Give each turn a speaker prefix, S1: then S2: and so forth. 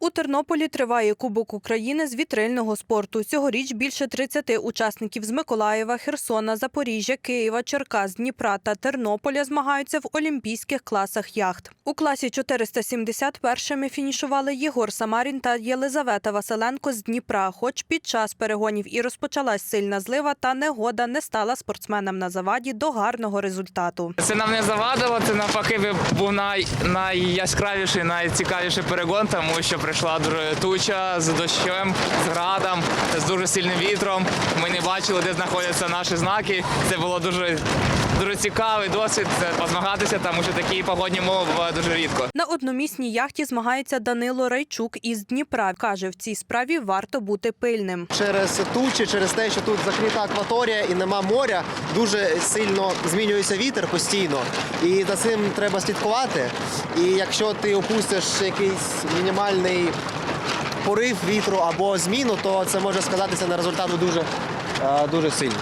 S1: У Тернополі триває Кубок України з вітрильного спорту. Цьогоріч більше 30 учасників з Миколаєва, Херсона, Запоріжжя, Києва, Черкас, Дніпра та Тернополя змагаються в олімпійських класах яхт. У класі 470 першими фінішували Єгор Самарін та Єлизавета Василенко з Дніпра. Хоч під час перегонів і розпочалась сильна злива, та негода не стала спортсменам на заваді до гарного результату.
S2: Це нам не завадило, це навпаки був най, найяскравіший, найцікавіший перегон, тому що прийшла дуже туча з дощем, з градом, з дуже сильним вітром. Ми не бачили, де знаходяться наші знаки. Це було дуже, дуже цікавий досвід позмагатися, тому що такі погодні умови бувають дуже рідко.
S1: На одномісній яхті змагається Данило Райчук із Дніпра. Каже, в цій справі варто бути пильним.
S3: через тучі, через те, що тут закрита акваторія і нема моря, дуже сильно змінюється вітер постійно. І за цим треба слідкувати. І якщо ти опустиш якийсь мінімальний порив вітру або зміну, то це може сказатися на результату дуже, е, дуже сильно.